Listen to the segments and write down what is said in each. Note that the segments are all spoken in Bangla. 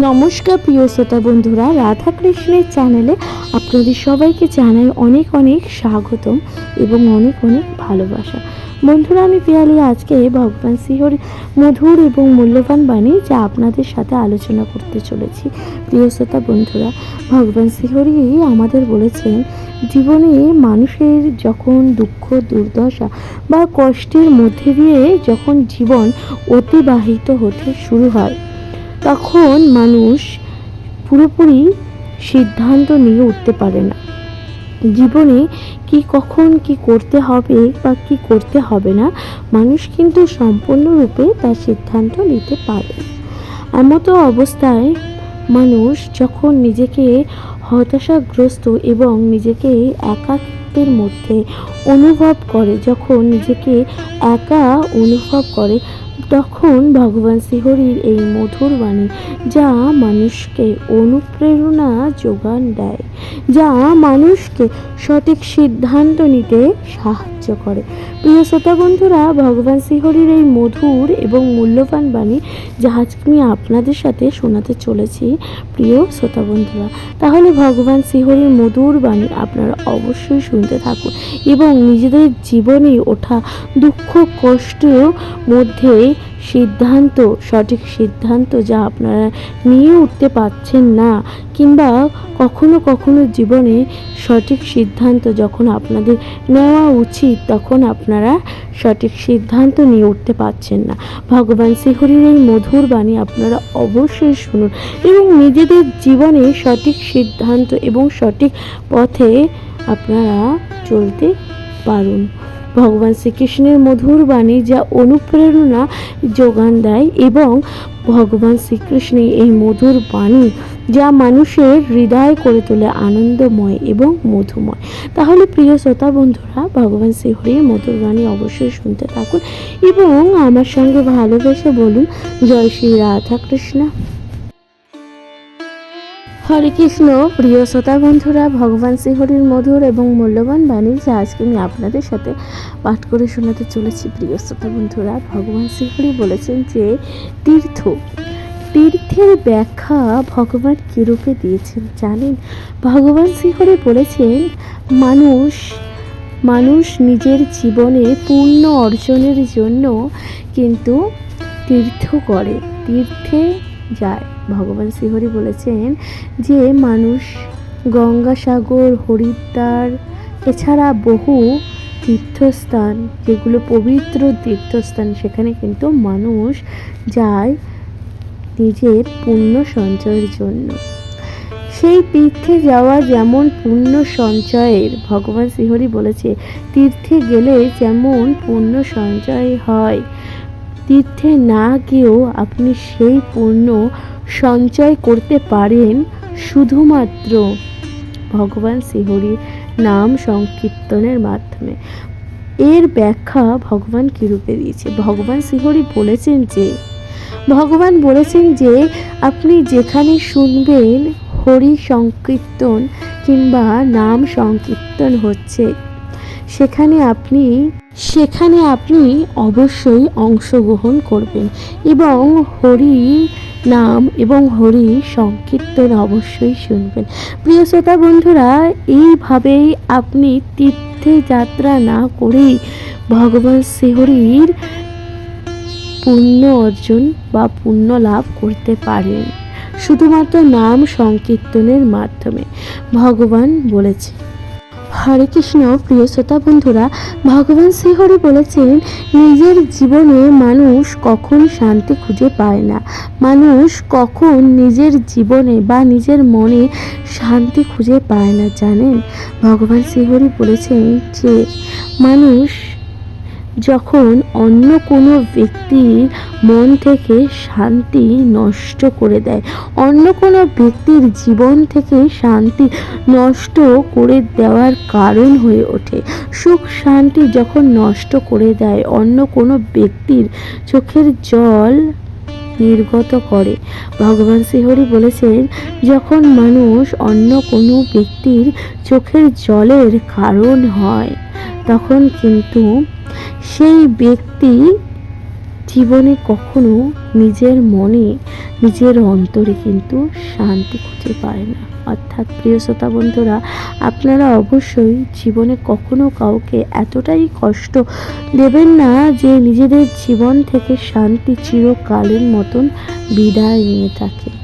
নমস্কার প্রিয় শ্রোতা বন্ধুরা রাধা কৃষ্ণের চ্যানেলে আপনাদের সবাইকে জানাই অনেক অনেক স্বাগতম এবং অনেক অনেক ভালোবাসা। বন্ধুরা, আমি পিয়ালি, আজকে ভগবান শ্রীহরি মধুর এবং মূল্যবান বাণী যা আপনাদের সাথে আলোচনা করতে চলেছি। প্রিয় শ্রোতা বন্ধুরা, ভগবান শ্রীহরি আমাদের বলেছেন, জীবনে মানুষের যখন দুঃখ, দুর্দশা বা কষ্টের মধ্যে দিয়ে যখন জীবন অতিবাহিত হতে শুরু হয় তখন মানুষ পুরোপুরি সিদ্ধান্ত নিয়ে উঠতে পারে না। জীবনে কি কখন কি করতে হবে বা কি করতে হবে না, মানুষ কিন্তু সম্পূর্ণরূপে তার সিদ্ধান্ত নিতে পারে। এমতো অবস্থায় মানুষ যখন নিজেকে হতাশাগ্রস্ত এবং নিজেকে একাকিত্বের মধ্যে অনুভব করে, যখন নিজেকে একা অনুভব করে তখন ভগবান শ্রীহরির এই মধুর বাণী যা মানুষকে অনুপ্রেরণা যোগান দেয়, যা মানুষকে সঠিক সিদ্ধান্ত নিতে সাহায্য করে। প্রিয় শ্রোতা বন্ধুরা, ভগবান শ্রীহরির এই মধুর এবং মূল্যবান বাণী আজকে আমি আপনাদের সাথে শোনাতে চলেছি, প্রিয় শ্রোতা বন্ধুরা, তাহলে ভগবান শ্রীহরির মধুর বাণী আপনারা অবশ্যই শুনতে থাকুন এবং নিজেদের জীবনে ওঠা দুঃখ কষ্টের মধ্যে সিদ্ধান্ত, সঠিক সিদ্ধান্ত যা আপনারা নিয়ে উঠতে পারছেন না কিংবা কখনো কখনো জীবনে সঠিক সিদ্ধান্ত যখন আপনাদের নেওয়া উচিত, তখন আপনারা সঠিক সিদ্ধান্ত নিয়ে উঠতে পারছেন না। ভগবান শ্রীহরির এই মধুর বাণী আপনারা অবশ্যই শুনুন এবং নিজেদের জীবনে সঠিক সিদ্ধান্ত এবং সঠিক পথে আপনারা চলতে পারুন। ভগবান শ্রীকৃষ্ণের মধুর বাণী যা অনুপ্রেরণা যোগান দেয় এবং ভগবান শ্রীকৃষ্ণের এই মধুর বাণী যা মানুষের হৃদয় করে তোলে আনন্দময় এবং মধুময়। তাহলে প্রিয় শ্রোতা বন্ধুরা, ভগবান শ্রীহরির মধুর বাণী অবশ্যই শুনতে থাকুন এবং আমার সঙ্গে ভালোবেসে বলুন, জয় শ্রী রাধা কৃষ্ণ হরে কৃষ্ণ, প্রিয় শ্রোতা বন্ধুরা, ভগবান শ্রীহরির মধুর এবং মূল্যবান বাণী যা আজকে আমি আপনাদের সাথে পাঠ করে শোনাতে চলেছি। প্রিয় শ্রোতা বন্ধুরা, ভগবান শ্রীহরি বলেছেন যে, তীর্থ, তীর্থের ব্যাখ্যা ভগবান কীরূপে দিয়েছেন জানেন? ভগবান শ্রীহরি বলেছেন, মানুষ মানুষ নিজের জীবনে পূর্ণ অর্জনের জন্য কিন্তু তীর্থ করে। তীর্থে যায়। ভগবান শ্রীহরি বলেছেন যে মানুষ গঙ্গাসাগর, হরিদ্বার, এছাড়া বহু তীর্থস্থান, যেগুলো পবিত্র তীর্থস্থান, সেখানে কিন্তু মানুষ যায় নিজের পুণ্য সঞ্চয়ের জন্য। সেই তীর্থে যাওয়া যেমন পুণ্য সঞ্চয়ের, ভগবান শ্রীহরি বলেছে, তীর্থে গেলে যেমন পুণ্য সঞ্চয় হয়, তীর্থে না গিয়েও আপনি সেই পুণ্য সঞ্চয় করতে পারেন শুধুমাত্র ভগবান শ্রীহরির নাম সংকীর্তনের মাধ্যমে। এর ব্যাখ্যা ভগবান কীরূপে দিয়েছে? ভগবান শ্রীহরি বলেছেন যে, ভগবান বলেছেন যে, আপনি যেখানে শুনবেন হরি সংকীর্তন কিংবা নাম সংকীর্তন হচ্ছে, সেখানে আপনি সেখানে আপনি অবশ্যই অংশগ্রহণ করবেন এবং হরি নাম এবং হরি সংকীর্তন অবশ্যই শুনবেন। প্রিয় শ্রোতা বন্ধুরা, এইভাবেই আপনি তীর্থে যাত্রা না করেই ভগবান শ্রীহরির পুণ্য অর্জন বা পুণ্য লাভ করতে পারেন। শুধুমাত্র নাম সংকীর্তনের মাধ্যমে। ভগবান বলেছে হরে কৃষ্ণ, প্রিয় শ্রোতা বন্ধুরা, ভগবান শ্রীহরি বলেছেন, নিজের জীবনে মানুষ কখন শান্তি খুঁজে পায় না। মানুষ কখন নিজের জীবনে বা নিজের মনে শান্তি খুঁজে পায় না, জানেন? ভগবান শ্রীহরি বলেছেন যে, মানুষ যখন অন্য কোনো ব্যক্তির মন থেকে শান্তি নষ্ট করে দেয়, অন্য কোনো ব্যক্তির জীবন থেকে শান্তি নষ্ট করে দেওয়ার কারণ হয়ে ওঠে। সুখ, শান্তি যখন নষ্ট করে দেয়, অন্য কোনো ব্যক্তির চোখের জল নির্গত করে। ভগবান শ্রীহরি বলেছেন, যখন মানুষ অন্য কোনো ব্যক্তির চোখের জলের কারণ হয়, তখন কিন্তু সেই ব্যক্তি জীবনে কখনো নিজের মনে, নিজের অন্তরে কিন্তু শান্তি খুঁজে পায় না। অর্থাৎ প্রিয় শ্রোতা বন্ধুরা, আপনারা অবশ্যই জীবনে কখনো কাউকে এতটাই কষ্ট দেবেন না যে নিজেদের জীবন থেকে শান্তি চিরকালের মতন বিদায় নিয়ে থাকে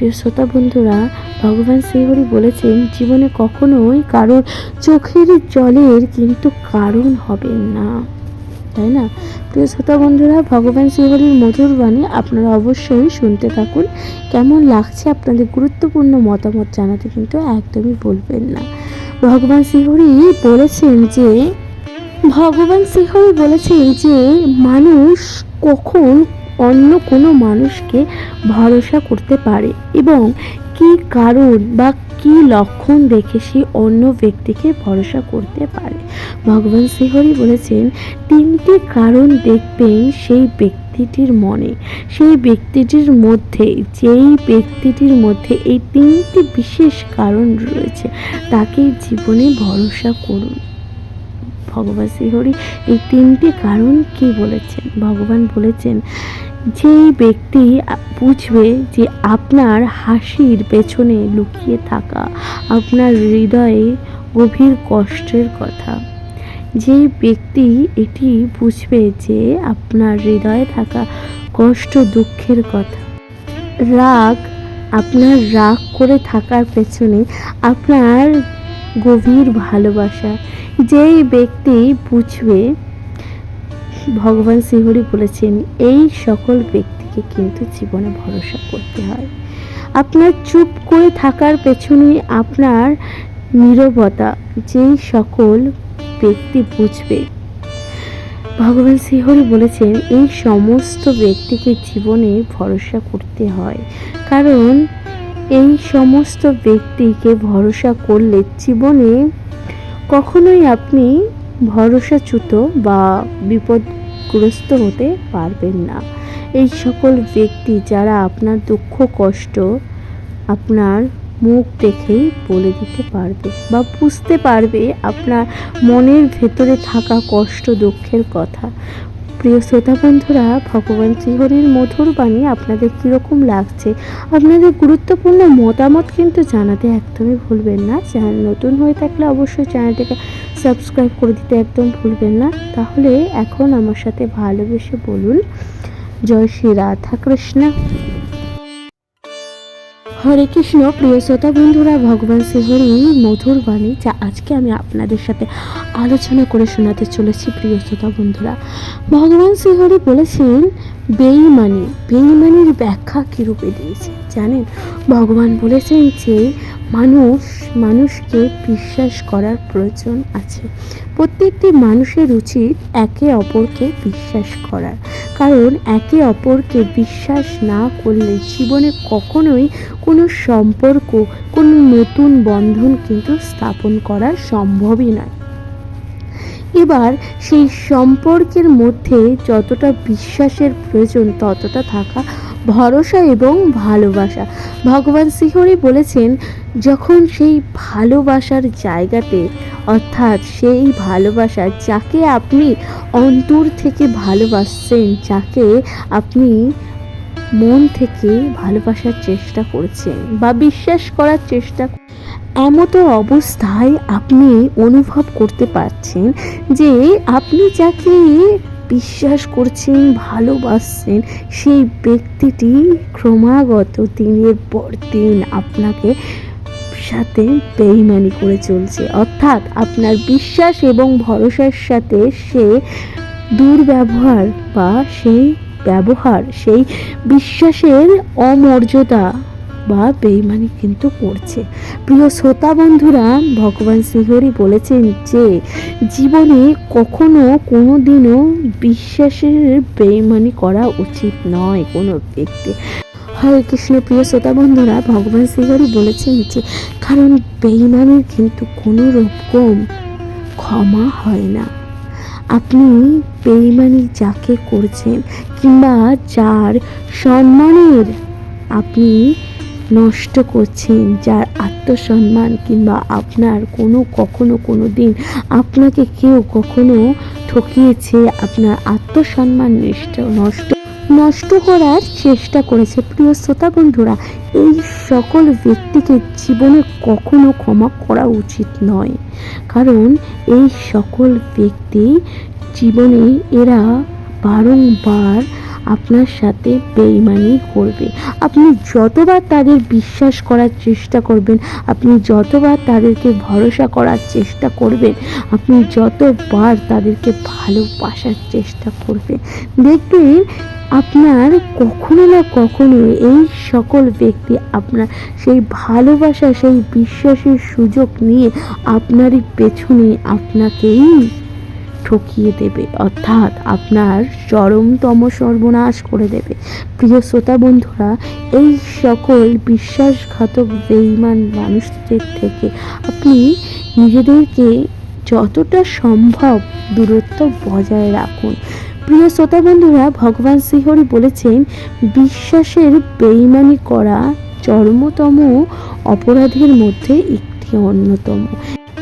প্রিয় শ্রোতা বন্ধুরা, ভগবান শ্রীহরি বলেছেন, জীবনে কখনোই কারোর চোখের জলের কিন্তু কারণ হবে না। তাই না? প্রিয় শ্রোতা বন্ধুরা, ভগবান শ্রীহরির মধুর বাণী আপনারা অবশ্যই শুনতে থাকুন। কেমন লাগছে আপনাদের গুরুত্বপূর্ণ মতামত জানাতে কিন্তু একদমই বলবেন না। ভগবান শ্রীহরি বলেছেন যে, ভগবান শ্রীহরি বলেছেন যে, মানুষ কখন অন্য কোনো মানুষকে ভরসা করতে পারে এবং কী কারণ বা কী লক্ষণ দেখে সে অন্য ব্যক্তিকে ভরসা করতে পারে? ভগবান শ্রীহরি বলেছেন, তিনটি কারণ দেখবেন সেই ব্যক্তিটির মনে। সেই ব্যক্তিটির মধ্যে, যেই ব্যক্তিটির মধ্যে এই তিনটি বিশেষ কারণ রয়েছে তাকে জীবনে ভরসা করুন। ভগবান শ্রীহরি, এই তিনটি কারণ কি বলেছেন? ভগবান বলেছেন যেই ব্যক্তি বুঝবে যে আপনার হাসির পেছনে লুকিয়ে থাকা আপনার হৃদয়ে গভীর কষ্টের কথা। যে ব্যক্তি এটি বুঝবে যে আপনার হৃদয়ে থাকা কষ্ট দুঃখের কথা। রাগ, আপনার রাগ করে থাকার পেছনে আপনার গভীর ভালোবাসা। যেই ব্যক্তি বুঝবে ভগবান শ্রীহরি বলেছেন, এই সকল ব্যক্তিকে কিন্তু জীবনে ভরসা করতে হয়। আপনার চুপ করে থাকার পেছনে আপনার নীরবতা, যেই সকল ব্যক্তি বুঝবে। ভগবান শ্রীহরি বলেছেন, এই সমস্ত ব্যক্তিকে জীবনে ভরসা করতে হয়। কারণ এই সমস্ত ব্যক্তিকে ভরসা করলে জীবনে কখনোই আপনি ভরসাচ্যুত বা বিপদগ্রস্ত হতে পারবেন না। এই সকল ব্যক্তি যারা আপনার দুঃখ, কষ্ট আপনার মুখ দেখেই বলে দিতে পারবে বা বুঝতে পারবে আপনার মনের ভেতরে থাকা কষ্ট, দুঃখের কথা। প্রিয় শ্রোতা বন্ধুরা, ভগবান শ্রীহরির মধুর বাণী আপনাদের কীরকম লাগছে? আপনাদের গুরুত্বপূর্ণ মতামত কিন্তু জানাতে একদমই ভুলবেন না। চ্যানেল নতুন হয়ে থাকলে অবশ্যই চ্যানেলটিকে সাবস্ক্রাইব করে দিতে একদম ভুলবেন না। তাহলে এখন আমার সাথে ভালোবেসে বলুন, জয় শ্রী রাধা কৃষ্ণ হরে কৃষ্ণ, প্রিয় শ্রোতা বন্ধুরা, ভগবান শ্রীহরি মধুর বাণী যা আজকে আমি আপনাদের সাথে আলোচনা করে শোনাতে চলেছি, প্রিয় শ্রোতা বন্ধুরা। ভগবান শ্রীহরি বলেছেন, বেইমানি, বেইমানির ব্যাখ্যা কীরূপে দিয়েছে? জানেন, ভগবান বলেছেন যে, মানুষ, মানুষকে বিশ্বাস করার প্রয়োজন আছে। প্রত্যেকটি মানুষের উচিত একে অপরকে বিশ্বাস করার। কারণ একে অপরকে বিশ্বাস না করলে জীবনে কখনোই কোনো সম্পর্ক, কোনো নতুন বন্ধন কিন্তু স্থাপন করা সম্ভবই নয়। এবার সেই সম্পর্কের মধ্যে যতটা বিশ্বাসের প্রয়োজন ততটা থাকা ভরসা এবং ভালোবাসা। ভগবান শ্রীহরি বলেছেন, যখন সেই ভালোবাসার জায়গাতে, অর্থাৎ সেই ভালোবাসা যাকে আপনি অন্তর থেকে ভালোবাসছেন, যাকে আপনি মন থেকে ভালোবাসার চেষ্টা করছেন বা বিশ্বাস করার চেষ্টা এমতো অবস্থায় আপনি অনুভব করতে পারছেন যে আপনি যাকে বিশ্বাস করছেন, ভালোবাসছেন সেই ব্যক্তিটি ক্রমাগত দিনের পর দিন আপনাকে সাথে বেইমানি করে চলছে। অর্থাৎ আপনার বিশ্বাস এবং ভরসার সাথে সে দুর্ব্যবহার বা সেই ব্যবহার, সেই বিশ্বাসের অমর্যাদা বা বেইমানি কিন্তু করছে। প্রিয় শ্রোতা বন্ধুরা, ভগবান শ্রীহরি বলেছেন যে, জীবনে কখনো কোনো দিনও বিশ্বাসের বেইমানি করা উচিত নয় কোনো ব্যক্তি। হরে কৃষ্ণ, প্রিয় শ্রোতা বন্ধুরা, ভগবান শ্রীহরি বলেছেন যে, কারণ বেইমানির কিন্তু কোনো রকম ক্ষমা হয় না। আপনি বেইমানি যাকে করছেন কিংবা যার সম্মানের আপনি নষ্ট করছেন, যার আত্মসম্মান কিংবা আপনার কোনো কখনো কোনো দিন আপনাকে কেউ কখনো ঠকিয়েছে, আপনার আত্মসম্মান নষ্ট নষ্ট নষ্ট করার চেষ্টা করেছে। প্রিয় শ্রোতা বন্ধুরা, এই সকল ব্যক্তিকে জীবনে কখনো ক্ষমা করা উচিত নয়। কারণ এই সকল ব্যক্তি জীবনে এরা বারংবার আপনার সাথে বেইমানি করবে। আপনি যতবার তাদের বিশ্বাস করার চেষ্টা করবেন, আপনি যতবার তাদেরকে ভরসা করার চেষ্টা করবেন, আপনি যতবার তাদেরকে ভালোবাসার চেষ্টা করবেন, দেখবেন আপনার কখনো না কখনো এই সকল ব্যক্তি আপনার সেই ভালোবাসা, সেই বিশ্বাসের সুযোগ নিয়ে আপনারই পেছনে আপনাকেই ঠকিয়ে দেবে, অর্থাৎ আপনার চরমতম সর্বনাশ করে দেবে। প্রিয় শ্রোতা বন্ধুরা, এই সকল বিশ্বাসঘাতক বেইমান মানুষদের থেকে আপনি নিজেদেরকে যতটা সম্ভব দূরত্ব বজায় রাখুন। প্রিয় শ্রোতা বন্ধুরা, ভগবান শ্রীহরি বলেছেন, বিশ্বাসের বেইমানি করা চরমতম অপরাধের মধ্যে একটি অন্যতম।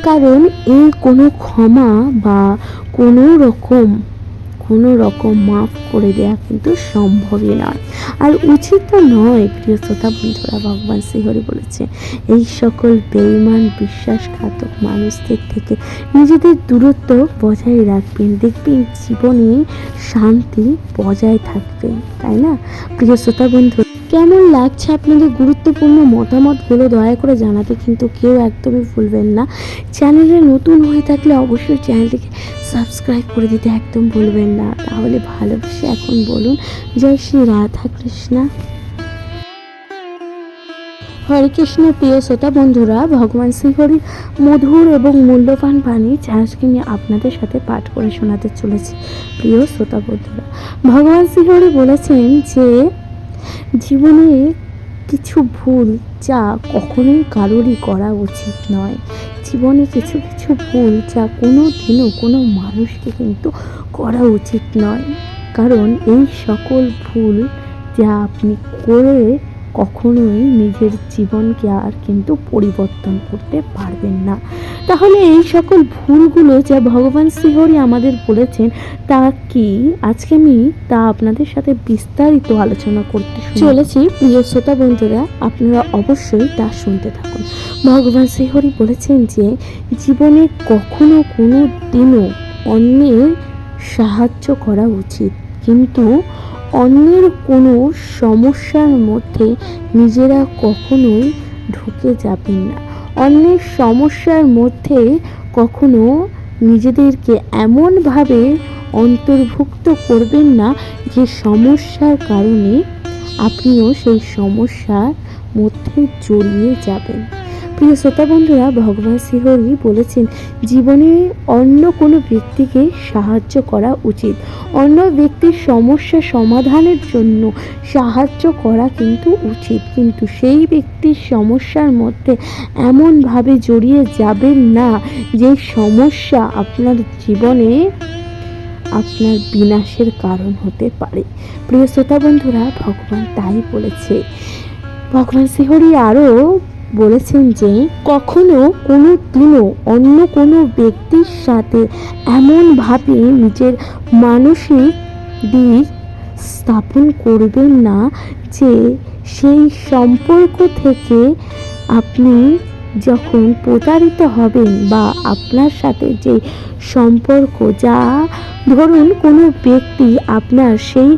কারণ এর কোনো ক্ষমা বা কোনো রকম কোনো রকম মাফ করে দেওয়া কিন্তু সম্ভবই নয়। আর উচিত নয়, প্রিয় শ্রোতা বন্ধুরা, ভগবান শ্রীহরি বলেছে, এই সকল বেইমান বিশ্বাসঘাতক মানুষদের থেকে নিজেদের দূরত্ব বজায় রাখবেন, দেখবেন জীবনে শান্তি বজায় থাকবে, তাই না? প্রিয় শ্রোতা বন্ধু কেমন লাগছে আপনাদের গুরুত্বপূর্ণ মতামতগুলো দয়া করে জানাতে কিন্তু কেউ একদমই ভুলবেন না। চ্যানেলে নতুন হয়ে থাকলে অবশ্যই চ্যানেলটিকে সাবস্ক্রাইব করে দিতে একদম ভুলবেন না। তাহলে ভালোবেসে এখন বলুন, জয় শ্রী রাধা কৃষ্ণা। হরে কৃষ্ণ প্রিয় শ্রোতা বন্ধুরা, ভগবান শ্রীহরির মধুর এবং মূল্যবান বাণী যা আমি আপনাদের সাথে পাঠ করে শোনাতে চলেছি। প্রিয় শ্রোতা বন্ধুরা, ভগবান শ্রীহরি বলেছেন যে জীবনে কিছু ভুল যা কখনোই কারোরই করা উচিত নয়। জীবনে কিছু কিছু ভুল যা কোনো দিনও কোনো মানুষকে কিন্তু করা উচিত নয়। কারণ এই সকল ভুল যা আপনি করে কখনোই নিজের জীবনকে আর কিন্তু পরিবর্তন করতে পারবেন না। তাহলে এই সকল ভুলগুলো যা ভগবান শ্রীহরি আমাদের বলেছেন, তা কি? আজকে আমি তা আপনাদের সাথে বিস্তারিত আলোচনা করতে চলেছি। প্রিয় শ্রোতা বন্ধুরা, আপনারা অবশ্যই তা শুনতে থাকুন। ভগবান শ্রীহরি বলেছেন যে, জীবনে কখনো কোনো দিনও অন্যের সাহায্য করা উচিত। কিন্তু অন্যের কোনো সমস্যার মধ্যে নিজেরা কখনোই ঢুকে যাবেন না। অন্যের সমস্যার মধ্যে কখনো নিজেদেরকে এমনভাবে অন্তর্ভুক্ত করবেন না যে সমস্যার কারণে আপনিও সেই সমস্যার মধ্যে জড়িয়ে যাবেন। প্রিয় শ্রোতা বন্ধুরা, ভগবান শ্রীহরি বলেছেন, জীবনে অন্য কোনো ব্যক্তিকে সাহায্য করা উচিত। অন্য ব্যক্তির সমস্যা সমাধানের জন্য সাহায্য করা কিন্তু উচিত। কিন্তু সেই ব্যক্তির সমস্যার মধ্যে এমনভাবে জড়িয়ে যাবেন না যে সমস্যা আপনার জীবনে আপনার বিনাশের কারণ হতে পারে। প্রিয় শ্রোতা বন্ধুরা, ভগবান তাই বলেছে। ভগবান শ্রীহরি আরও বলেছেন যে, কখনো কোনো দিনও অন্য কোনো ব্যক্তির সাথে এমনভাবে নিজের মানসিক দিক স্থাপন করবেন না যে সেই সম্পর্ক থেকে আপনি যখন প্রতারিত হবেন বা আপনার সাথে যে সম্পর্ক, যা ধরুন কোনো ব্যক্তি আপনার সেই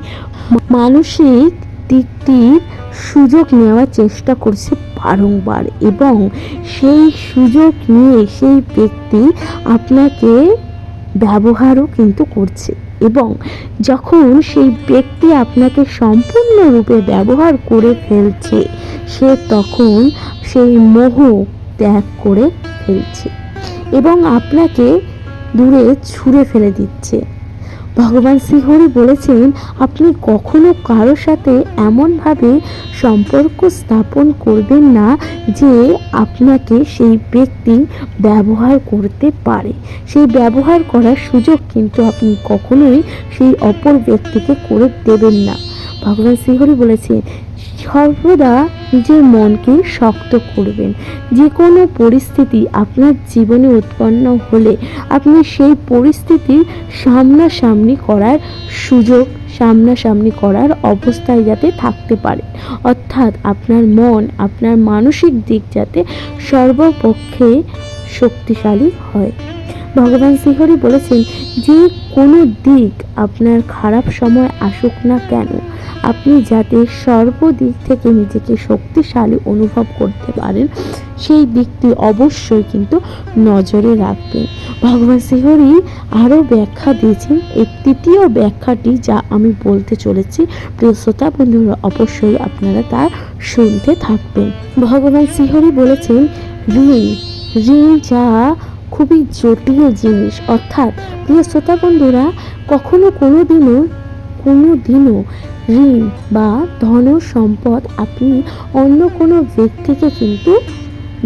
মানসিক দিকটির সুযোগ নেওয়ার চেষ্টা করছে বারংবার এবং সেই সুযোগ নিয়ে সেই ব্যক্তি আপনাকে ব্যবহারও কিন্তু করছে এবং যখন সেই ব্যক্তি আপনাকে সম্পূর্ণরূপে ব্যবহার করে ফেলছে, সে তখন সেই মোহ ত্যাগ করে ফেলছে এবং আপনাকে দূরে ছুঁড়ে ফেলে দিচ্ছে। ভগবান শ্রীহরি বলেছেন, আপনি কখনো কারোর সাথে এমনভাবে সম্পর্ক স্থাপন করবেন না যে আপনাকে সেই ব্যক্তি ব্যবহার করতে পারে। সেই ব্যবহার করার সুযোগ কিন্তু আপনি কখনোই সেই অপর ব্যক্তিকে করে দেবেন না। ভগবান শ্রীহরি বলেছে সর্বদা নিজের মনকে শক্ত করবেন। যে কোনো পরিস্থিতি আপনার জীবনে উৎপন্ন হলে আপনি সেই পরিস্থিতির সামনাসামনি করার সুযোগ, সামনাসামনি করার অবস্থায় যাতে থাকতে পারেন অর্থাৎ আপনার মন, আপনার মানসিক দিক যাতে সর্বপক্ষে শক্তিশালী হয়। ভগবান শ্রীহরি বলেছেন যে কোনো দিক আপনার খারাপ সময় আসুক না কেন, আপনি যাতে সর্বদিক থেকে নিজেকে শক্তিশালী অনুভব করতে পারেন, সেই দিকটি অবশ্যই কিন্তু নজরে রাখবেন। ভগবান শ্রীহরি আরও ব্যাখ্যা দিয়েছেন এই তৃতীয় ব্যাখ্যাটি যা আমি বলতে চলেছি, প্রিয় শ্রোতা বন্ধুরা, অবশ্যই আপনারা তা শুনতে থাকবেন। ভগবান শ্রীহরি বলেছেন, ঋণ ঋণ যা খুবই জটিল জিনিস। অর্থাৎ, প্রিয় শ্রোতা বন্ধুরা, কখনো কোনো দিনও কোনো দিনও ঋণ বা ধন সম্পদ আপনি অন্য কোনো ব্যক্তিকে কিন্তু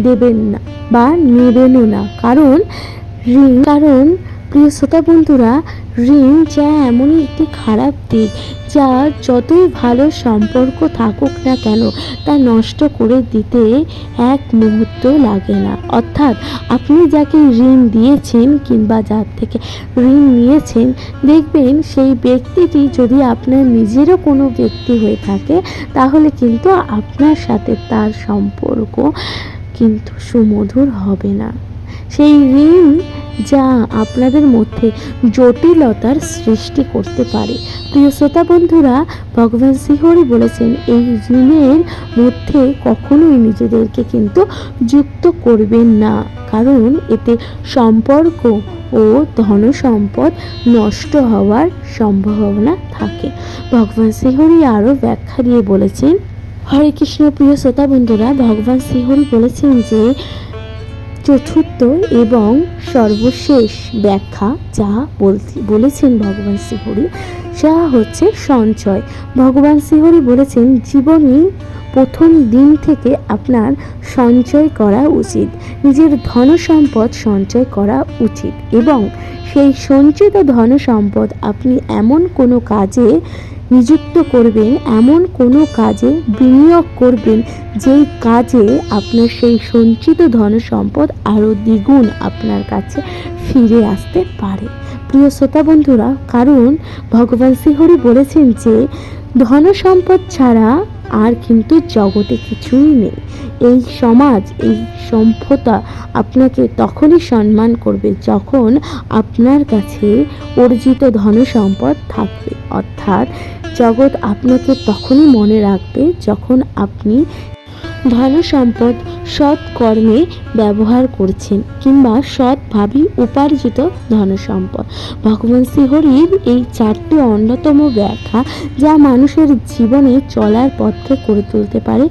দেবেন না বা নেবেনও না। কারণ, ঋণ, কারণ প্রিয় শ্রোতা বন্ধুরা ঋণ যা এমনই একটি খারাপ দিক যা যতই ভালো সম্পর্ক থাকুক না কেন তা নষ্ট করে দিতে এক মুহূর্ত লাগে না। অর্থাৎ আপনি যাকে ঋণ দিয়েছেন কিংবা যার থেকে ঋণ নিয়েছেন, দেখবেন সেই ব্যক্তিটি যদি আপনার নিজেরও কোনো ব্যক্তি হয়ে থাকে, তাহলে কিন্তু আপনার সাথে তার সম্পর্ক কিন্তু সুমধুর হবে না। সেই ঋণ যা আপনাদের মধ্যে জটিলতার সৃষ্টি করতে পারে। প্রিয় শ্রোতা বন্ধুরা, ভগবান শ্রীহরি বলেছেন, এই ঋণের মধ্যে কখনোই নিজেদেরকে কিন্তু যুক্ত করবেন না। কারণ এতে সম্পর্ক ও ধন সম্পদ নষ্ট হওয়ার সম্ভাবনা থাকে। ভগবান শ্রীহরি আরও ব্যাখ্যা দিয়ে বলেছেন, হরে কৃষ্ণ, প্রিয় শ্রোতা বন্ধুরা, ভগবান শ্রীহরি বলেছেন যে চতুর্থ এবং সর্বশেষ ব্যাখ্যা যা বলেছেন ভগবান শ্রীহরি, যা হচ্ছে সঞ্চয়। ভগবান শ্রীহরি বলেছেন, জীবনে প্রথম দিন থেকে আপনার সঞ্চয় করা উচিত। নিজের ধন সম্পদ সঞ্চয় করা উচিত এবং সেই সঞ্চিত ধন সম্পদ আপনি এমন কোনো কাজে নিযুক্ত করবেন, এমন কোনো কাজে বিনিয়োগ করবেন যেই কাজে আপনার সেই সঞ্চিত ধন সম্পদ আরও দ্বিগুণ আপনার কাছে ফিরে আসতে পারে। প্রিয় শ্রোতা বন্ধুরা, কারণ ভগবান শ্রীহরি বলেছেন যে, ধন সম্পদ ছাড়া আর কিন্তু জগতে কিছুই নেই। এই সমাজ, এই সভ্যতা আপনাকে তখনই সম্মান করবে যখন আপনার কাছে অর্জিত ধন সম্পদ থাকবে। অর্থাৎ জগৎ আপনাকে তখনই মনে রাখবে যখন আপনি ধন সম্পদ সৎ কর্মে ব্যবহার করছেন কিংবা সৎভাবে উপার্জিত ধনসম্পদ ভগবান শ্রীহরির এই চারটি অন্যতম ব্যাখ্যা যা মানুষের জীবনে চলার পথে করে তুলতে পারে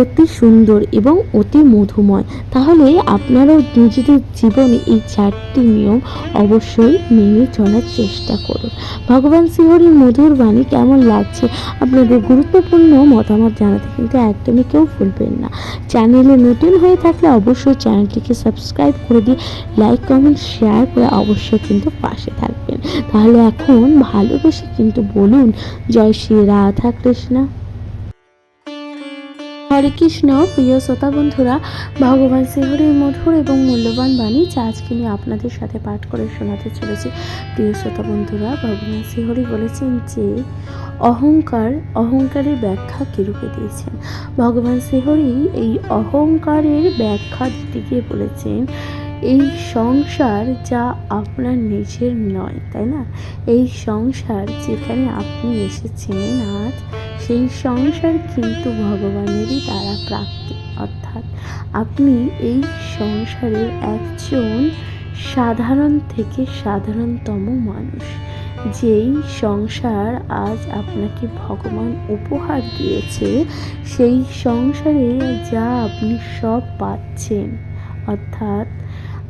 অতি সুন্দর এবং অতি মধুময়। তাহলে আপনারাও নিজেদের জীবনে এই চারটি নিয়ম অবশ্যই মেনে চলার চেষ্টা করুন। ভগবান শ্রীহরির মধুর বাণী কেমন লাগছে? আপনাদের গুরুত্বপূর্ণ মতামত জানাতে কিন্তু একদমই কেউ ভুলবেন না। চ্যানেলে নতুন হয়ে থাকলে অবশ্যই চ্যানেলটিকে সাবস্ক্রাইব করে দিয়ে লাইক, কমেন্ট, শেয়ার করে অবশ্যই কিন্তু পাশে থাকবেন। তাহলে এখন ভালোবেসে কিন্তু বলুন, জয় শ্রী রাধা কৃষ্ণা হরে কৃষ্ণ, প্রিয় শ্রোতা বন্ধুরা, ভগবান শ্রীহরির মধুর এবং মূল্যবান বাণী যা আজকে আমি আপনাদের সাথে পাঠ করে শোনাতে চলেছি। প্রিয় শ্রোতা বন্ধুরা, ভগবান শ্রীহরি বলেছেন যে, অহংকার অহংকারের ব্যাখ্যা কীরূপে দিয়েছেন? ভগবান শ্রীহরি এই অহংকারের ব্যাখ্যা দিতে গিয়ে বলেছেন এই সংসার যা আপনার নিজের নয়, তাই না? এই সংসার যেখানে আপনি এসেছেন আজ, সেই সংসার কিন্তু ভগবানেরই দ্বারা প্রাপ্তি। অর্থাৎ আপনি এই সংসারের একজন সাধারণ থেকে সাধারণতম মানুষ, যেই সংসার আজ আপনাকে ভগবান উপহার দিয়েছে, সেই সংসারে যা আপনি সব পাচ্ছেন। অর্থাৎ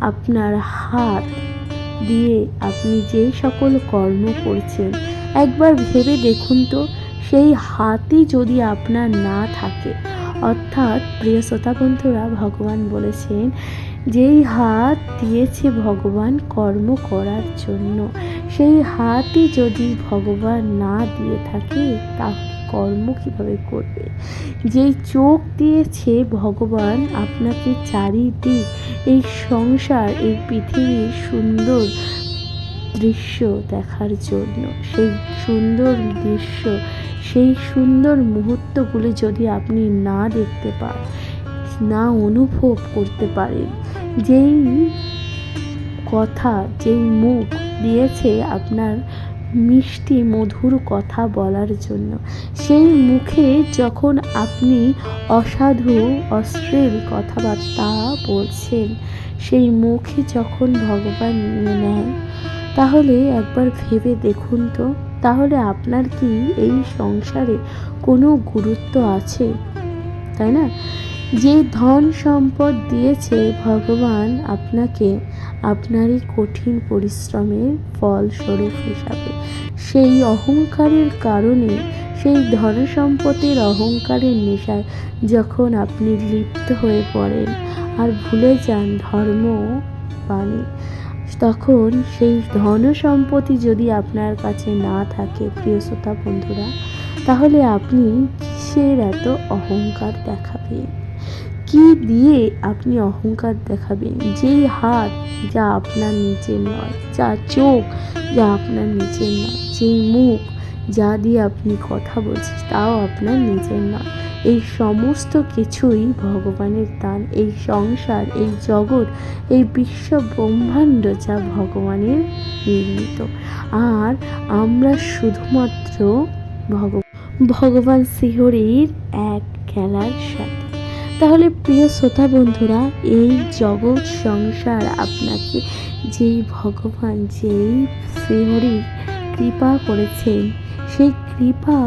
আপনার হাত দিয়ে আপনি যেই সকল কর্ম করছেন, একবার ভেবে দেখুন তো, সেই হাতই যদি আপনার না থাকে। অর্থাৎ প্রিয় শ্রোতা বন্ধুরা, ভগবান বলেছেন, যেই হাত দিয়েছে ভগবান কর্ম করার জন্য, সেই হাতই যদি ভগবান না দিয়ে থাকে, তাহলে কর্ম কীভাবে করবে? যেই চোখ দিয়েছে ভগবান আপনাকে চারিদিক, এই সংসার, এই পৃথিবীর সুন্দর দৃশ্য দেখার জন্য। সেই সুন্দর দৃশ্য, সেই সুন্দর মুহূর্তগুলি যদি আপনি না দেখতে পান, না অনুভব করতে পারেন, যেই কথা, যেই মুখ দিয়েছে আপনার মিষ্টি মধুর কথা বলার জন্য। সেই মুখে যখন আপনি অসাধু, অশ্লীল কথাবার্তা বলছেন, সেই মুখে যখন ভগবান নিয়ে নেয় তাহলে একবার ভেবে দেখুন তো, তাহলে আপনার কি এই সংসারে কোনো গুরুত্ব আছে? তাই না? যে ধন সম্পদ দিয়েছে ভগবান আপনাকে আপনারই কঠিন পরিশ্রমের ফলস্বরূপ হিসাবে। সেই অহংকারের কারণে, সেই ধন সম্পত্তির অহংকারের নেশায় যখন আপনি লিপ্ত হয়ে পড়েন আর ভুলে যান ধর্ম বাণী, তখন সেই ধন সম্পত্তি যদি আপনার কাছে না থাকে, প্রিয় শ্রোতা বন্ধুরা, তাহলে আপনি কিসের এত অহংকার দেখাবেন কি দিয়ে আপনি অহংকার দেখাবেন? যেই হাত যা আপনার নিচের নয়, যা চোখ যা আপনার নিচের নয়, যেই মুখ যা দিয়ে আপনি কথা বলছেন তাও আপনার নিজের নয়। এই সমস্ত কিছুই ভগবানের দান। এই সংসার, এই জগৎ, এই বিশ্ব ব্রহ্মাণ্ড যা ভগবানের নির্মিত। আর আমরা শুধুমাত্র ভগ ভগবান শ্রীহরির এক খেলার সাথে। তাহলে প্রিয় শ্রোতা বন্ধুরা, এই জগৎ সংসার আপনাকে যেই ভগবান, যেই শ্রীহরি কৃপা করেছেন, সেই কৃপা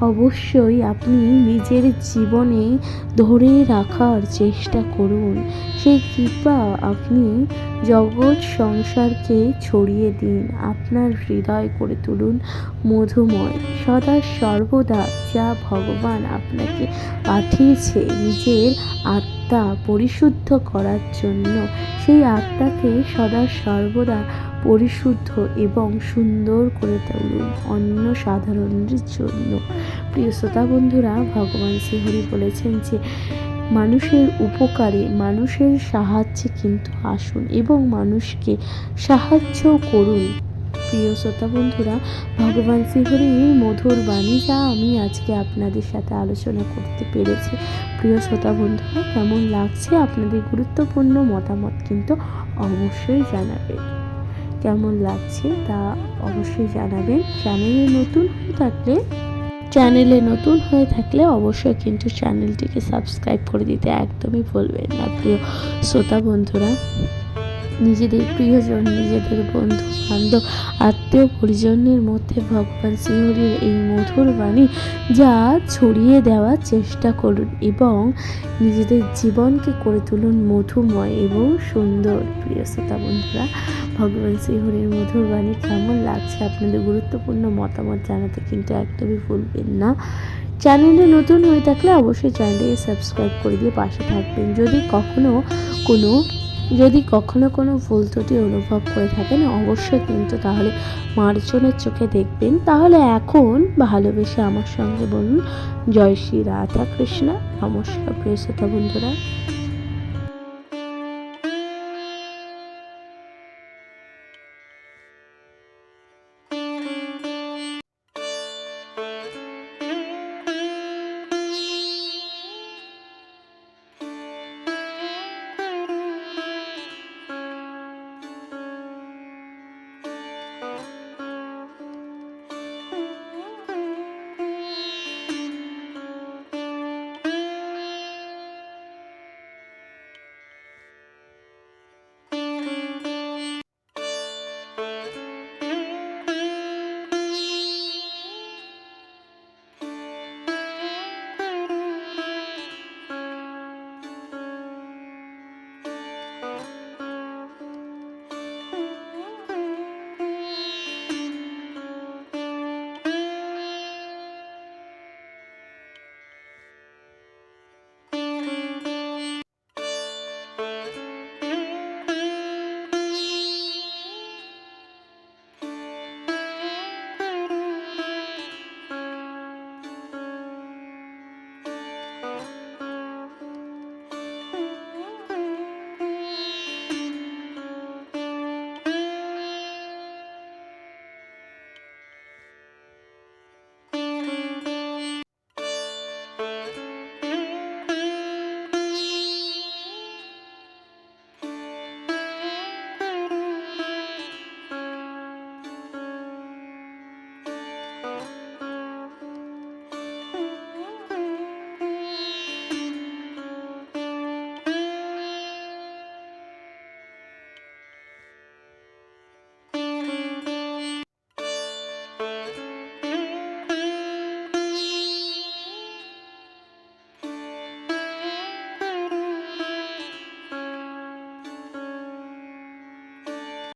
অবশ্যই আপনি নিজের জীবনে ধরে রাখার চেষ্টা করুন। সেই কৃপা আপনি জগৎ সংসারকে ছড়িয়ে দিন, আপনার হৃদয় করে তুলুন মধুময়। সদা সর্বদা যা ভগবান আপনাকে পাঠিয়েছে নিজের আত্মা পরিশুদ্ধ করার জন্য, সেই আত্মাকে সদা সর্বদা পরিশুদ্ধ এবং সুন্দর করে তুলুন অন্য সাধারণের জন্য। প্রিয় শ্রোতা বন্ধুরা, ভগবান শ্রীহরি বলেছেন যে, মানুষের উপকারে মানুষের সাহায্যে কিন্তু আসুন এবং মানুষকে সাহায্য করুন। প্রিয় শ্রোতা বন্ধুরা, ভগবান শ্রীহরির মধুর বাণী যা আমি আজকে আপনাদের সাথে আলোচনা করতে পেরেছি। প্রিয় শ্রোতা বন্ধুরা, কেমন লাগছে আপনাদের গুরুত্বপূর্ণ মতামত কিন্তু অবশ্যই জানাবেন। কেমন লাগছে তা অবশ্যই জানাবেন। চ্যানেলে নতুন হয়ে থাকলে, চ্যানেলে নতুন হয়ে থাকলে অবশ্যই কিন্তু চ্যানেলটিকে সাবস্ক্রাইব করে দিতে একদমই ভুলবেন না, প্রিয় শ্রোতা বন্ধুরা। নিজেদের প্রিয়জন, নিজেদের বন্ধু, বান্ধব, আত্মীয় পরিজনের মধ্যে ভগবান শ্রীহরির এই মধুর বাণী যা ছড়িয়ে দেওয়ার চেষ্টা করুন এবং নিজেদের জীবনকে করে তুলুন মধুময় এবং সুন্দর। প্রিয় শ্রোতা বন্ধুরা, ভগবান শ্রীহরির মধুর বাণী কেমন লাগছে আপনাদের গুরুত্বপূর্ণ মতামত জানাতে কিন্তু একদমই ভুলবেন না। চ্যানেলে নতুন হয়ে থাকলে অবশ্যই চ্যানেলটিকে সাবস্ক্রাইব করে দিয়ে পাশে থাকবেন। যদি কখনো কোনো যদি কখনো কোনো ভুল ত্রুটি অনুভব করে থাকেন, অবশ্যই কিন্তু তাহলে মার্জনের চোখে দেখবেন। তাহলে এখন ভালোবেসে আমার সঙ্গে বলুন, জয় শ্রী রাধা কৃষ্ণা নমস্কার প্রিয় শ্রোতা বন্ধুরা।